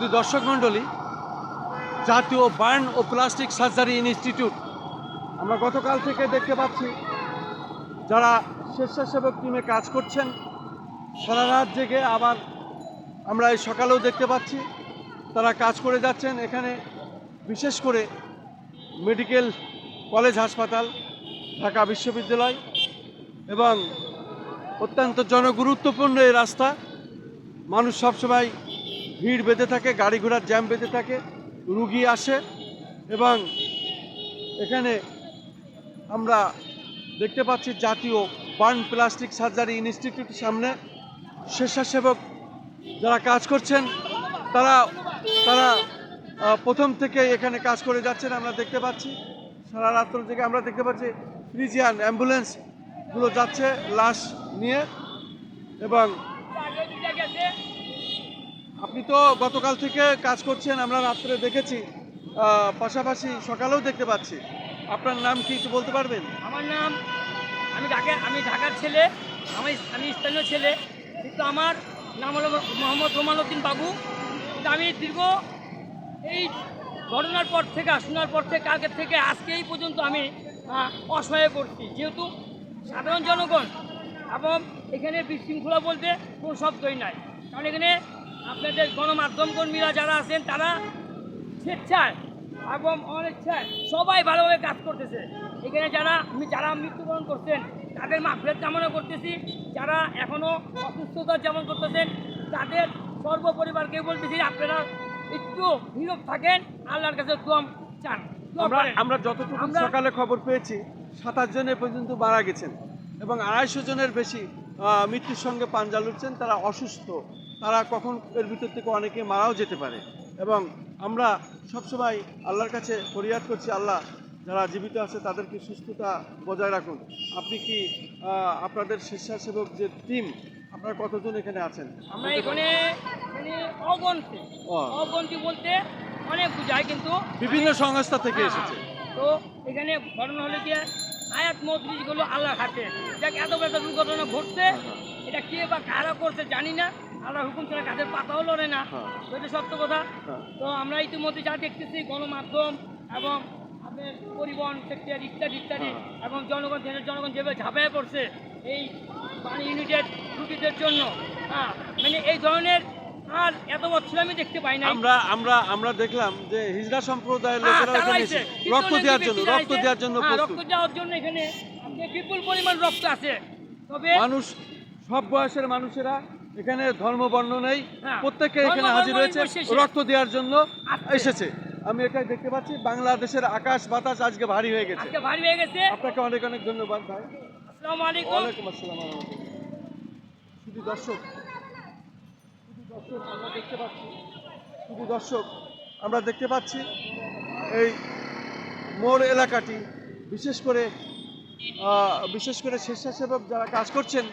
শুধু দর্শক মণ্ডলী, জাতীয় বার্ন ও প্লাস্টিক সার্জারি ইনস্টিটিউট। আমরা গতকাল থেকে দেখতে পাচ্ছি, যারা স্বেচ্ছাসেবক টিমে কাজ করছেন, সারা রাত জেগে আবার আমরা এই সকালেও দেখতে পাচ্ছি, তারা কাজ করে যাচ্ছেন এখানে, বিশেষ করে মেডিকেল কলেজ হাসপাতাল, ঢাকা বিশ্ববিদ্যালয় এবং অত্যন্ত জনগুরুত্বপূর্ণ এই রাস্তা। মানুষ সবসময় ভিড় বেঁধে থাকে, গাড়ি ঘোড়ার জ্যাম বেঁধে থাকে, রুগী আসে এবং এখানে আমরা দেখতে পাচ্ছি জাতীয় বার্ন প্লাস্টিক সার্জারি ইনস্টিটিউটের সামনে স্বেচ্ছাসেবক যারা কাজ করছেন, তারা তারা প্রথম থেকে এখানে কাজ করে যাচ্ছেন, আমরা দেখতে পাচ্ছি। সারা রাত্র থেকে আমরা দেখতে পাচ্ছি ফ্রিজিয়ান অ্যাম্বুলেন্সগুলো যাচ্ছে লাশ নিয়ে এবং আপনি তো গতকাল থেকে কাজ করছেন, আমরা রাত্রে দেখেছি। পাশাপাশি সকালেও দেখতে পাচ্ছি। আপনার নাম কি একটু বলতে পারবেন? আমার নাম, আমি ঢাকা, আমি ঢাকার ছেলে আমি আমি স্থানীয় ছেলে, কিন্তু আমার নাম হলো মোহাম্মদ রোমান উদ্দিন বাবু। কিন্তু আমি দীর্ঘ এই ঘটনার পর থেকে, শোনার পর থেকে কালকের থেকে, আজকে এই পর্যন্ত আমি অসহায় করছি যেহেতু সাধারণ জনগণ, এবং এখানে বিশৃঙ্খলা বলতে কোনো শব্দই নাই। কারণ এখানে আপনাদের গণমাধ্যম কর্মীরা যারা আছেন তারা স্বেচ্ছায় এবং অনিচ্ছায় সবাই ভালোভাবে কাজ করতেছে। এখানে যারা যারা মৃত্যুবরণ করছেন তাদের মাফের কামনা করতেছি। যারা এখনও অসুস্থতা যেমন করতেছেন তাদের সর্বপরিবারকে বলতেছি আপনারা একটু নীরব থাকেন। আল্লাহর কাছে দোয়াম চান। আমরা আমরা যতটুকু সকালে খবর পেয়েছি সাতাশ জন এ পর্যন্ত মারা গেছেন এবং আড়াইশো জনের বেশি মৃত্যুর সঙ্গে পাঞ্জা লুটছেন তারা অসুস্থ। তারা কখন এর ভিতর থেকে অনেকে মারাও যেতে পারে। এবং আমরা সবসময় আল্লাহর কাছে ফরিয়াদ করছি আল্লাহ যারা জীবিত আছে তাদেরকে সুস্থতা বজায় রাখুন। আপনি কি আপনাদের স্বেচ্ছাসেবক যে টিম আপনারা কতজন এখানে আছেন? আমরা এখানে ও। অগন্তি বলতে অনেক বুঝায় কিন্তু। বিভিন্ন সংস্থা থেকে এসেছে। তো এখানে ঘটনা হলে কি আয়াত মজলিসগুলো আল্লাহর হাতে। দেখ এত বড় দুর্ঘটনা ঘটছে। এটা কে বা কারা করছে জানি না। আল্লাহর হুকুম ছাড়া কাদের পাতাও লড়ে না। হ্যাঁ। এটা সত্য কথা। হ্যাঁ। তো আমরা ইতিমধ্যে যা দেখতেছি গণমাধ্যম এবং আপনার পরিবহন সেক্টর ইত্যাদি ইত্যাদি হ্যাঁ। এবং জনগণ দেশের জনগণ যেভাবে ঝাঁপায় পড়ছে এই পানি ইউনিটের রুগীদের জন্য হ্যাঁ মানে এই ধরনের আর এত বছর আমি দেখতে পাই না আমরা আমরা আমরা দেখলাম যে হিজড়া সম্প্রদায়ের লোকেরা এখানে রক্ত দেওয়ার জন্য রক্ত দেওয়ার জন্য রক্ত দেওয়ার জন্য এখানে বিপুল পরিমাণ রক্ত আছে। তবে মানুষ সব বয়সের মানুষেরা এখানে ধর্ম বর্ণ নেই। হ্যাঁ, প্রত্যেকে এখানে হাজির হয়েছে। রক্ত দেওয়ার জন্য এসেছে। আমি এটাই দেখতে পাচ্ছি বাংলাদেশের আকাশ বাতাস আজকে ভারী হয়ে গেছে। ভারী হয়ে গেছে। আপনাকে অনেক অনেক ধন্যবাদ ভাই। আসসালামু আলাইকুম। ওয়ালাইকুম আসসালাম শুধু দর্শক শুধু দর্শক আমরা দেখতে পাচ্ছি শুধু দর্শক আমরা দেখতে পাচ্ছি এই মোড় এলাকাটি বিশেষ করে আহ, বিশেষ করে স্বেচ্ছাসেবক যারা কাজ করছেন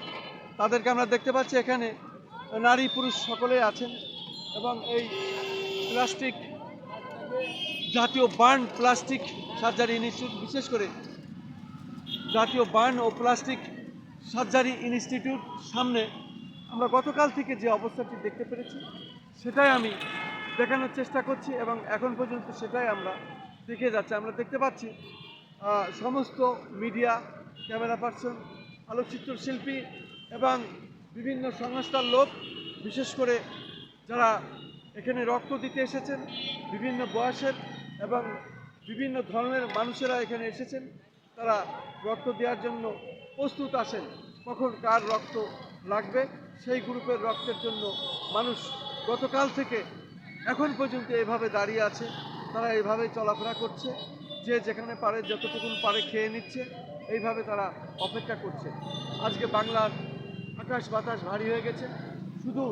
তাদেরকে আমরা দেখতে পাচ্ছি এখানে। নারী পুরুষ সকলেই আছেন এবং এই প্লাস্টিক জাতীয় বার্ন প্লাস্টিক সার্জারি ইনস্টিটিউট, বিশেষ করে জাতীয় বার্ন ও প্লাস্টিক সার্জারি ইনস্টিটিউট সামনে আমরা গতকাল থেকে যে অবস্থাটি দেখতে পেরেছি, সেটাই আমি দেখানোর চেষ্টা করছি এবং এখন পর্যন্ত সেটাই আমরা দেখে যাচ্ছি। আমরা দেখতে পাচ্ছি সমস্ত মিডিয়া, ক্যামেরা পার্সন আলোকচিত্র শিল্পী এবং বিভিন্ন সংস্থার লোক, বিশেষ করে যারা এখানে রক্ত দিতে এসেছেন, বিভিন্ন বয়সের এবং বিভিন্ন ধর্মের মানুষেরা এখানে এসেছেন, তারা রক্ত দেওয়ার জন্য প্রস্তুত আসেন কখন কার রক্ত লাগবে, সেই গ্রুপের রক্তের জন্য মানুষ গতকাল থেকে এখন পর্যন্ত এভাবে দাঁড়িয়ে আছে, তারা এইভাবেই চলাফেরা করছে, যে যেখানে পারে যতটুকুন পারে খেয়ে নিচ্ছে, এইভাবে তারা অপেক্ষা করছে। আজকে বাংলার আকাশ বাতাস ভারী হয়ে গেছে। শুধু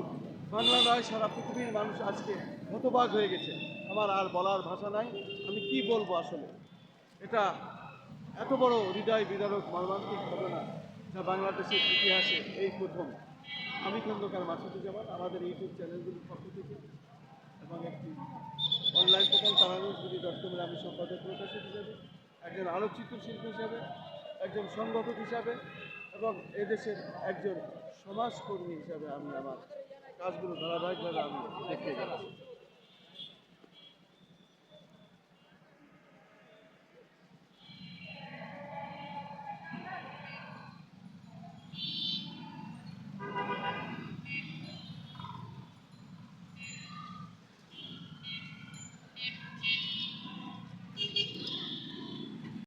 বাংলা নয়, সারা পৃথিবীর মানুষ আজকে হতবাক হয়ে গেছে। আমার আর বলার ভাষা নাই। আমি কি বলব আসলে? এটা এত বড় হৃদয় বিদারক মর্মান্তিক ঘটনা যা বাংলাদেশের ইতিহাসে এই প্রথম। আমি খন্দকার মাসুদুজ্জামান আমাদের ইউটিউব চ্যানেলগুলির পক্ষ থেকে এবং একটি অনলাইন পোর্টাল তারানুজগুলি ডট কমের আমি সম্পাদক প্রকাশক হিসাবে একজন আলোকচিত্র শিল্পী হিসাবে, একজন সংগঠক হিসাবে এবং এদেশের একজন সমাজকর্মী হিসাবে আমি আমার কাজগুলো ধারাবাহিকভাবে আমি দেখতে যাচ্ছি।